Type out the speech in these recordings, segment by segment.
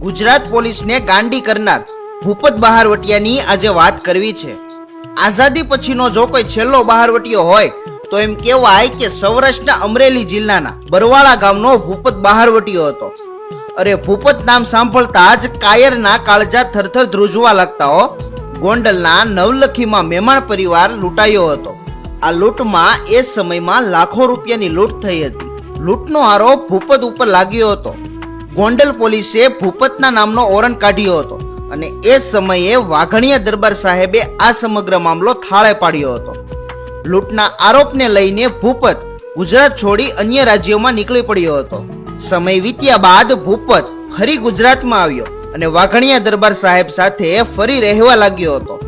ગુજરાત પોલીસને ગાંડી કરનાર ભૂપત બહારવટિયાની આજે વાત કરવી છે. આઝાદી પછીનો જો કોઈ છેલ્લો બહારવટીયો હોય, તો એમ કહેવાય કે સૌરાષ્ટ્રના અમરેલી જિલ્લાના બરવાળા ગામનો ભૂપત બહારવટીયો હતો. અરે ભૂપત નામ સાંભળતા જ કાયરના કાળજા થરથર ધ્રુજવા લાગતા હો. ગોંડલના નવલખીમાં મહેમાન પરિવાર લૂંટાયો હતો. આ લૂંટમાં એ સમયમાં લાખો રૂપિયાની લૂંટ થઈ હતી. લૂંટનો આરોપ ભૂપત ઉપર લાગ્યો હતો. ગોંડલ પોલીસે ભૂપતના નામનો ઓરંટ કાઢ્યો હતો અને એ સમયે વાઘણિયા દરબાર સાહેબે આ સમગ્ર મામલો થાળે પાડ્યો હતો. લૂંટના આરોપને લઈને ભૂપત ગુજરાત છોડી અન્ય રાજ્યોમાં નીકળી પડ્યો હતો. સમય વીત્યા બાદ ભૂપત ફરી ગુજરાતમાં આવ્યો અને વાઘણિયા દરબાર સાહેબ સાથે ફરી રહેવા લાગ્યો હતો.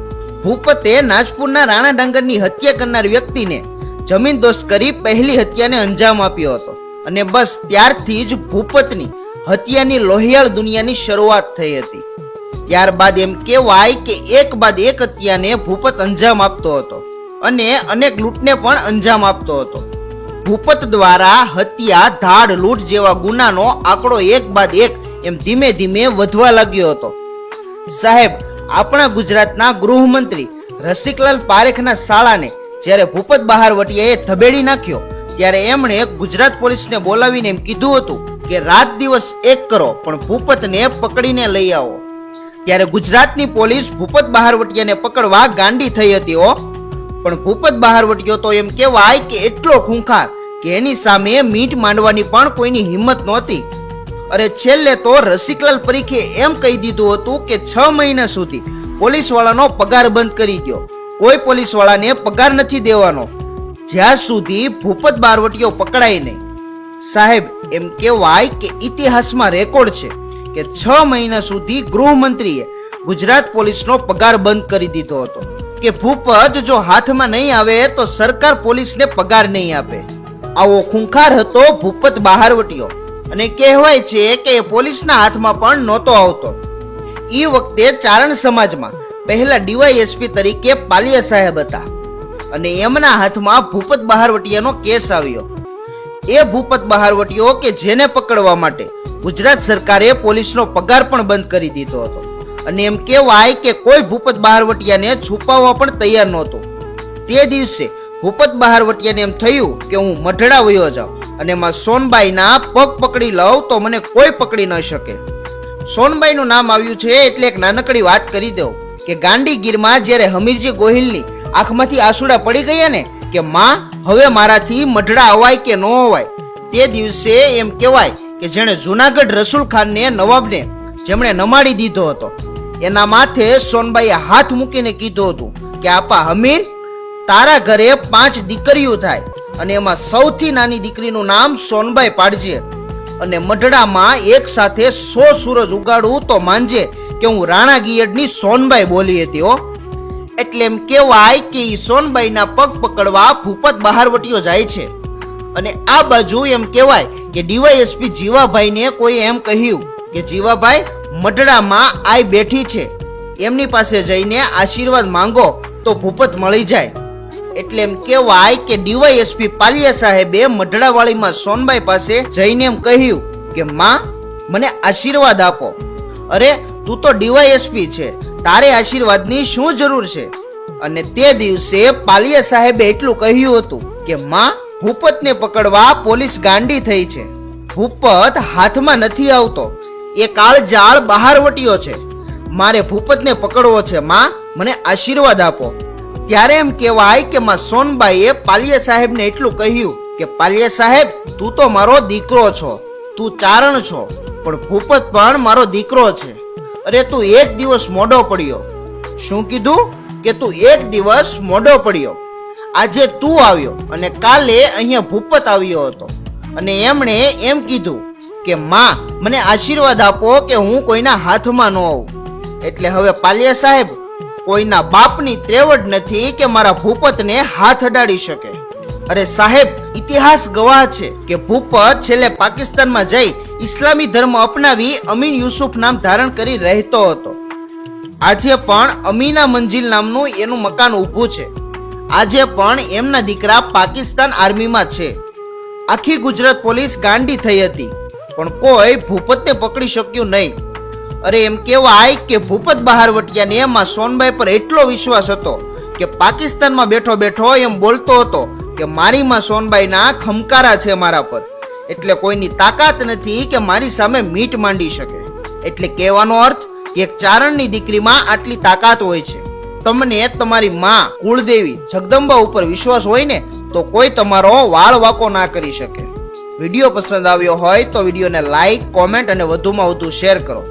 ભૂપતે નાજપુરના રાણા ડાંગરની હત્યા કરનાર વ્યક્તિને જમીન દોસ્ત કરી પહેલી હત્યાને અંજામ આપ્યો હતો અને બસ ત્યારથી જ ભૂપતની હત્યાની લોહિયાળ દુનિયાની શરૂઆત થઈ હતી. ત્યારબાદ એમ કહેવાય કે એક બાદ એક હત્યાને ભૂપત અંજામ આપતો હતો અને અનેક લૂંટને પણ અંજામ આપતો હતો. ભૂપત દ્વારા હત્યા, ધાડ, લૂંટ જેવા ગુનાનો આંકડો એક બાદ એક એમ ધીમે ધીમે વધવા લાગ્યો હતો. સાહેબ, આપણા ગુજરાતના ગૃહમંત્રી રસિકલાલ પારેખના શાળાને જ્યારે ભૂપત બહારવટીયાએ ધબેડી નાખ્યો, ત્યારે એમણે ગુજરાત પોલીસને બોલાવીને એમ કીધું હતું કે રાત દિવસ એક કરો, પણ ભૂપતને પકડીને લઈ આવો. ત્યારે ગુજરાતની પોલીસ ભૂપત બહારવટીયાને પકડવા ગાંડી થઈ હતી, હો. પણ ભૂપત બહારવટિયો તો એમ કહેવાય કે એટલો ખૂંખાર કે એની સામે મીટ માંડવાની પણ કોઈની હિંમત નહોતી. અરે છેલ્લે તો રસિકલાલ પરીખે એમ કહી દીધું હતું કે છ મહિના સુધી પોલીસવાળાનો પગાર બંધ કરી ગયો કોઈ પોલીસવાળાને પગાર નથી દેવાનો. જ્યાં સુધી ભૂપત બારવટીઓ પકડાય નહીં. સાહેબ એમ કહેવાય કે ઇતિહાસમાં રેકોર્ડ છે કે છ મહિના સુધી ગૃહમંત્રીએ ગુજરાત પોલીસનો પગાર બંધ કરી દીધો હતો. કે ભૂપદ જો હાથમાં નહીં આવે તો સરકાર પોલીસને પગાર નહીં આપે. આવો ખૂંખાર હતો ભૂપત બહારવટીયો અને કહેવાય છે કે એ પોલીસના હાથમાં પણ નહોતો આવતો. એ વખતે ચારણ સમાજમાં પહેલા ડીવાયએસપી તરીકે પાલિયા સાહેબ હતા. અને એમના હાથમાં ભૂપત બહારવટીયાનો કેસ આવ્યો. એ ભૂપત બહારવટીઓ કે જેને પકડવા માટે ગુજરાત સરકારે પોલીસનો પગાર પણ બંધ કરી દીધો હતો. અને એમ કહેવાય કે કોઈ ભૂપત બહારવટીયાને છુપાવવા પણ તૈયાર નહોતો. તે દિવસે ભૂપત બહારવટીયાને એમ થયું કે હું મઢડા વયો જાઉં અને એમાં સોનબાઈના પગ પકડી લઉં તો મને કોઈ પકડી ન શકે. સોનબાઈનું નામ આવ્યું છે એટલે એક નાનકડી વાત કરી દઉં કે ગાંડીગીરમાં જ્યારે હમીરજી ગોહિલની આંખમાંથી આંસુડા પડી ગયા ને કે માં, હવે મારાથી મઢડા અવાય કે ન અવાય? તે દિવસે એમ કહેવાય કે જેણે જુનાગઢ રસુલ ખાનને નવાબને જેમણે નમાડી દીધો હતો, એના માથે સોનબાઈએ હાથ મૂકીને કીધું હતું કે, આપા હમીર, તારા ઘરે પાંચ દીકરીઓ થાય અને એમાં સૌથી નાની દીકરીનું નામ સોનબાઈ પાડજે અને મઢડામાં એક સાથે સો સૂરજ ઉગાડું તો માનજે કે હું રાણા ગિયડની સોનબાઈ બોલી હતી, હો. એટલે એમ કહેવાય કે ઈ સોનબાઈના પગ પકડવા ભૂપત બહારવટીઓ જાય છે. અને આ બાજુ એમ કહેવાય કે ડીવાયએસપી જીવાભાઈને કોઈ એમ કહ્યું કે જીવાભાઈ મઢડામાં આઈ બેઠી છે. એમની પાસે જઈને આશીર્વાદ માંગો તો ભૂપત મળી જાય. એટલે એમ કહેવાય કે ડીવાયએસપી પાલિયા સાહેબે મઢડાવાળીમાં સોનબાઈ પાસે જઈને એમ કહ્યું કે, માં, મને આશીર્વાદ આપો. અરે, તું તો ડીવાયએસપી છે. તારે આશીર્વાદની શું જરૂર છે? અને તે દિવસે પાલિયા સાહેબે એટલું કહ્યું હતું કે, માં, ભૂપતને પકડવા પોલીસ ગાંડી થઈ છે. ભૂપત હાથમાં નથી આવતો. એ કાળજાળ બહારવટીયો છે. મારે ભૂપતને પકડવો છે, માં. મને આશીર્વાદ આપો. ત્યારે એમ કહેવાય કે, માં સોનબાઈએ પાલિયા સાહેબને એટલું કહ્યું કે, પાલિયા સાહેબ, તું તો મારો દીકરો છો. તું ચારણ છો, પણ ભૂપત પણ મારો દીકરો છે. અરે તું એક દિવસ મોડો પડ્યો. શું કીધું? કે તું એક દિવસ મોડો પડ્યો. આજે તું આવ્યો અને કાલે અહીંયા ભૂપત આવ્યો હતો. અને એમણે એમ કીધું કે, માં, મને આશીર્વાદ આપો કે હું કોઈના હાથમાં ન આવું. એટલે હવે પાલિયા સાહેબ, કોઈના બાપની ત્રેવડ નથી કે મારા ભૂપતને હાથ અડાડી શકે. અરે સાહેબ, ઇતિહાસ ગવાહ છે કે ભૂપત છેલ્લે પાકિસ્તાનમાં જઈ ઇસ્લામી ધર્મ અપનાવી અમીન યુસુફ નામ ધારણ કરી રહેતો હતો. આજે પણ અમીના મંજિલ નામનું એનું મકાન ઊભું છે. આજે પણ એમના દીકરા પાકિસ્તાન આર્મીમાં છે. આખી ગુજરાત પોલીસ ગાંડી થઈ હતી. પણ કોઈ ભૂપતને પકડી શક્યું નહીં. અરે એમ કહેવાય કે ભૂપત બહારવટિયાને એમાં સોનબાઈ પર એટલો વિશ્વાસ હતો કે પાકિસ્તાનમાં બેઠો બેઠો એમ બોલતો હતો કે મારી માં સોનબાઈના ખમકારા છે મારા પર. એટલે કોઈની તાકાત નથી કે મારી સામે મીટ માંડી શકે. એટલે કહેવાનો અર્થ, કે એક ચારણની દીકરીમાં આટલી તાકાત હોય છે. તમને તમારી માં કુળદેવી જગદંબા ઉપર વિશ્વાસ હોય ને, તો કોઈ તમારો વાળ વાકો ના કરી શકે. વીડિયો પસંદ આવ્યો હોય તો વિડીયોને લાઈક કોમેન્ટ અને વધુમાં વધુ શેર કરો.